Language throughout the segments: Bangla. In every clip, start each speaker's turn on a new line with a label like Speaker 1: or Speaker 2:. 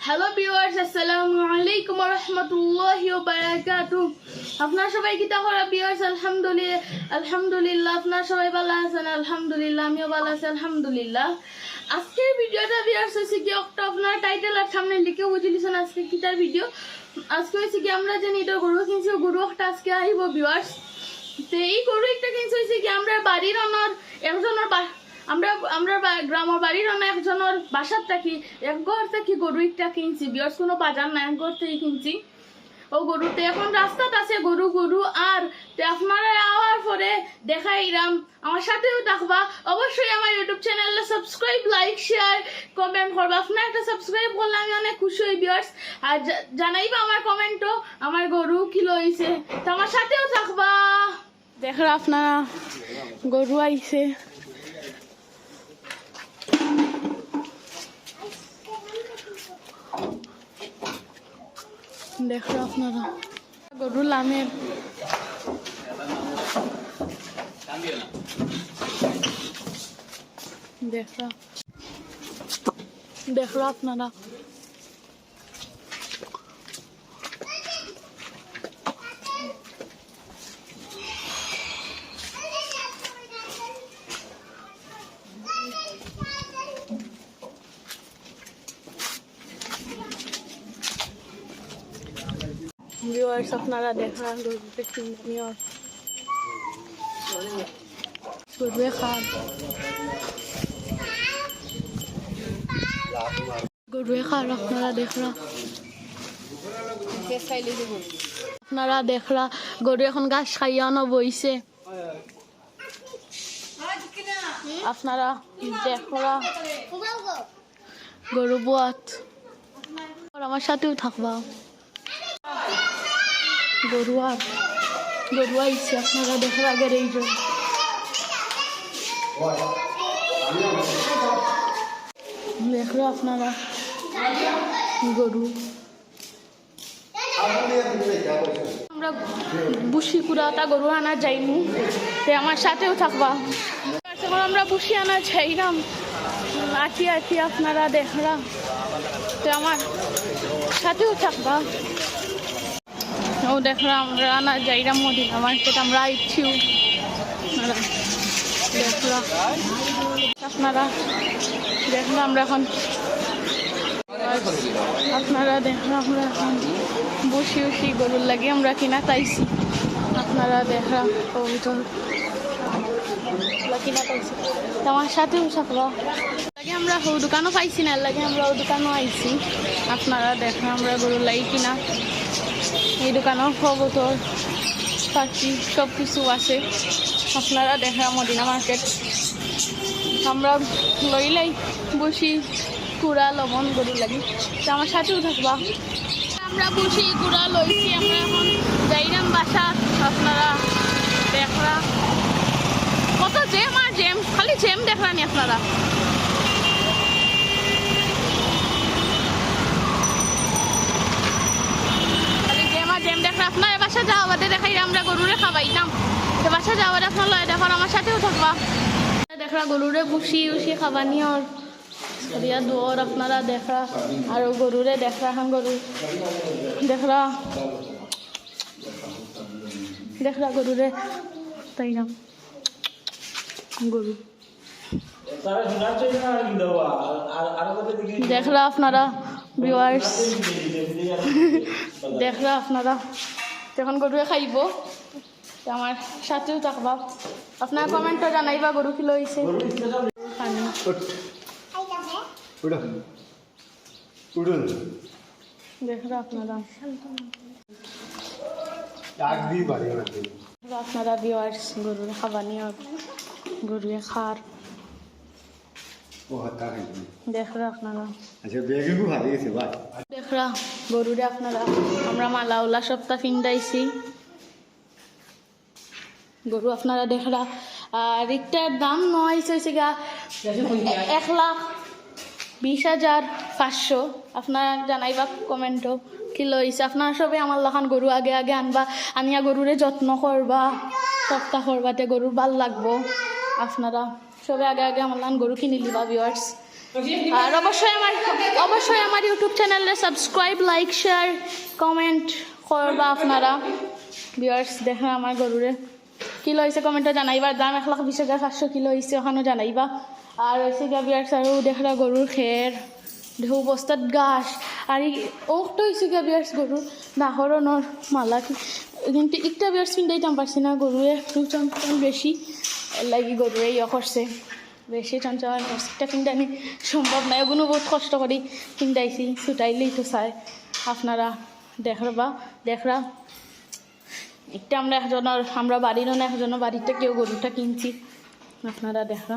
Speaker 1: হ্যালো ভিউয়ার্স আসসালামু আলাইকুম রহমতুল্লাহি বারাকাতু আপনার সবাই কি তাহলে ভিউয়ার্স আলহামদুলিল্লাহ আলহামদুলিল্লাহ আপনার সবাই ভালো আছেন? আলহামদুলিল্লাহ, আমিও ভালো আছি, আলহামদুলিল্লাহ। আজকের ভিডিওটা ভিউয়ার্স হচ্ছে কি একটা আপনার টাইটেল আর সামনে লিখে বুঝিয়েছেন আজকে কি তার ভিডিও আজকে হচ্ছে কি আমরা জানি এটা গরু কিনছি গরু একটা আজকে আহিব ভিউয়ার্স তো এই গরু একটা কিনছি হচ্ছে কি আমরা বাড়ির অনর একজনের আমরা আমরা গ্রামের বাড়ির অন্য একজনের বাসার থাকি, এক ঘর থেকে গরু একটা কিনছি বিয়স কোনো বাজার না এক ঘর থেকে কিনছি। ও গরুতে এখন রাস্তাত আছে গরু গরু, আর আপনারা আওয়ার পরে দেখাইরাম আমার সাথেও থাকবা। অবশ্যই আমার ইউটিউব চ্যানেলে সাবস্ক্রাইব লাইক শেয়ার কমেন্ট করবা। আপনার একটা সাবস্ক্রাইব করলে আমি অনেক খুশি হই বিয়ার্স আর জানাইবা আমার কমেন্টও আমার গরু কিলো লইছে। তো আমার সাথেও থাকবা। দেখরা আপনারা, গরু আইছে। দেখো আপনারা। গরু লামের দেখো। দেখো আপনারা। ভিউয়ার্স আপনারা দেখা গরুতে কিনে গরুয়ে খান। খান, আপনারা দেখরা। গরু এখন গাছ খাইয়ানো বইছে। আপনারা দেখরা। গরু বুয়াত আমার সাথেও থাকবা। গরু আর গরু আইছে আপনারা দেখার আগের এই জন্য দেখল আপনারা? গরু। আমরা বুসি কুড়াতা গরু আনা যাইমু তে আমার সাথেও থাকবা। আমরা বুসি আনা যাইলাম আটি আটি আপনারা দেখরা তো আমার সাথেও থাকবা। আমরা আনা যাইরাম মদিনা মার্কেট আমরা আইছিও আপনারা আমরা এখন আপনারা আমরা এখন বসি আমরা কিনা তাইছি। আপনারা দেখলাম কিনা পাইছি তো আমার দোকানও পাইছি না, লাগে আমরা ও দোকানও আইছি। আপনারা দেখলাম আমরা গরুর লাগি কিনা। এই দোকানও কবুতর পাখি সব কিছু আছে। আপনারা দেখা মদিনা মার্কেট আমরা লইলাই বসি কুড়া লবণ গরু লাগি। তো আমার সাথেও থাকবা। আমরা বসি কুড়া লইছি, আমরা এখন যাইরাম বাসা। আপনারা দেখরা। কত জেম আর জেম খালি জেম দেখরানি আপনারা। খালি জেম আর জেম আপনার বাসা যাওয়া বাদে দেখাই আমরা গরুরে খাবাইতাম তো বাসা আপনার লয় দেখার আমার সাথেও থাকবা। দেখরা গরুরে বসি উসি খাবানি আর সরিয়া দুয়ার আপনারা দেখরা আর গরুরে দেখরা এখন গরু। দেখরা দেখরা গরুরে তাই না গরু।
Speaker 2: তারা শোনাচ্ছে না কিন্তু আর আরও কথা দেখি
Speaker 1: দেখরা আপনারা। ভিউয়ার্স দেখরা আপনারা। তখন গরুয়ে খাইব তো আমার সাথেও থাকবা। আপনার কমেন্টও জানাইবা গরু
Speaker 3: উঠুন উঠুন।
Speaker 1: দেখরা আপনারা। আপনারা ভিউয়ার্স গরুর খাবানি আর গরুয়ে খার দেখরা আপনারা।
Speaker 3: আচ্ছা বেগে খুব ভালো
Speaker 1: দেখরা গরুরে আপনারা। আমরা মালা সপ্তাহ ফিন্দাইছি গরু আপনারা দেখরা আর একটার দাম নয় হয়েছে গা এক লাখ বিশ হাজার পাঁচশো। আপনারা জানাইবা কমেন্টও কিলো হয়েছে আপনারা সবে আমার লখান গরু আগে আগে আনবা আনিয়া গরুরে যত্ন করবা সপ্তাহ করবাতে গরুর ভালো লাগবো। আপনারা সবে আগে আগে আমার লান গরু কিনি লিবা ভিওয়ার্স আর অবশ্যই আমার অবশ্যই আমার ইউটিউব চ্যানেলে সাবস্ক্রাইব লাইক শেয়ার কমেন্ট করবা আপনারা। ভিওয়ার্স দেখা আমার গরুরে। কি লইছে কমেন্টে জানাইবা? দাম এক লাখ বিশ হাজার সাতশো কিলো হয়েছে ওখানেও জানাইবা। আর হয়েছে গিয়া ভিওয়ার্স আৰু দেখা গরুর খের দেহু বস্তাত গাছ আর ওটা হয়েছে গিয়া ভিউয়ার্স গরুর নাহরণর মালা কিন্তু একটা ভিউয়ার্স পিন্দাইতাম পারছি না গরুরে একটু চঞ্চল বেশি লাগি গরুরে ইয়ে করছে বেশি চঞ্চল একটা কিনতে সম্ভব নয় ওগুলো বহুত কষ্ট করি কিনতাইছি ছুটাইলেই তো চাই। আপনারা দেখবা দেখরা একটা আমরা একজনের আমরা বাড়ির না একজনের বাড়িতে কেউ গরুটা কিনছি? আপনারা দেখরা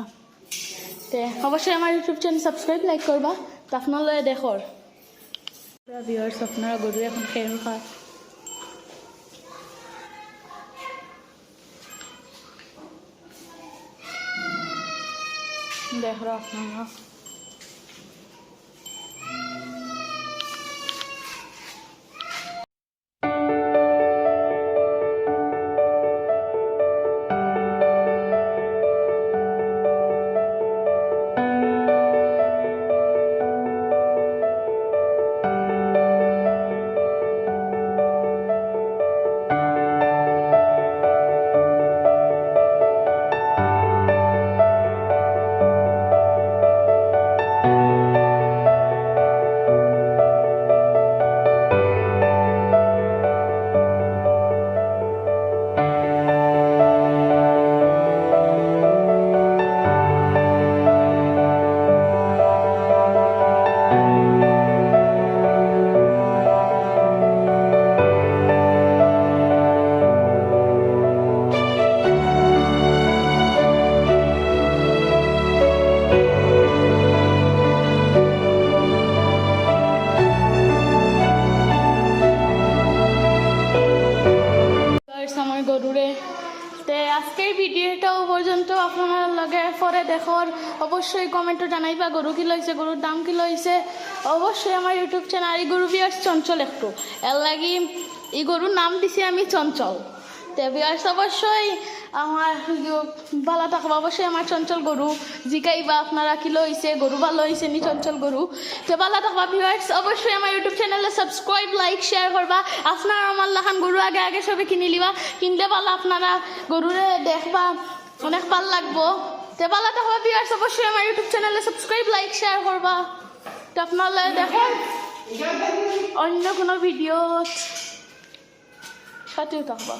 Speaker 1: তে অবশ্যই আমার ইউটিউব চ্যানেল সাবস্ক্রাইব লাইক করবা আপনারা দেখর বিহৰ আপনারা গরু এখন খেয়ে খায় দেখরা আপনারা। আজকের ভিডিওটাও পর্যন্ত আপনার লগে পরে দেখর অবশ্যই কমেন্টও জানাইবা। গরু কি লইছে, গরুর দাম কি লইছে? অবশ্যই আমার ইউটিউব চ্যানেল এই গরু বিয়ার্স চঞ্চল একটু। এর লাগি এই গরুর নাম দিছি আমি চঞ্চল। তে বিয়ার্স অবশ্যই আমার ভালো থাকবা, অবশ্যই আমার চঞ্চল গরু। জিকাইবা আপনারা কি লইছে, গরু ভালো হয়েছে নি চঞ্চল গরু? তো ভালো থাকবা ভিউয়ার্স অবশ্যই আমার ইউটিউব চ্যানেলে সাবস্ক্রাইব লাইক শেয়ার করবা। আপনারা আমার লাখান গরু আগে আগে সবে কিনে লিবা কিনলে ভালো আপনারা গরুরে দেখবা, অনেক ভালো লাগবো। তো ভালো থাকবা ভিউয়ার্স অবশ্যই আমার ইউটিউব চ্যানেলে সাবস্ক্রাইব লাইক শেয়ার করবা। তো আপনারা দেখুন, অন্য কোনো ভিডিও সাথেও থাকবা।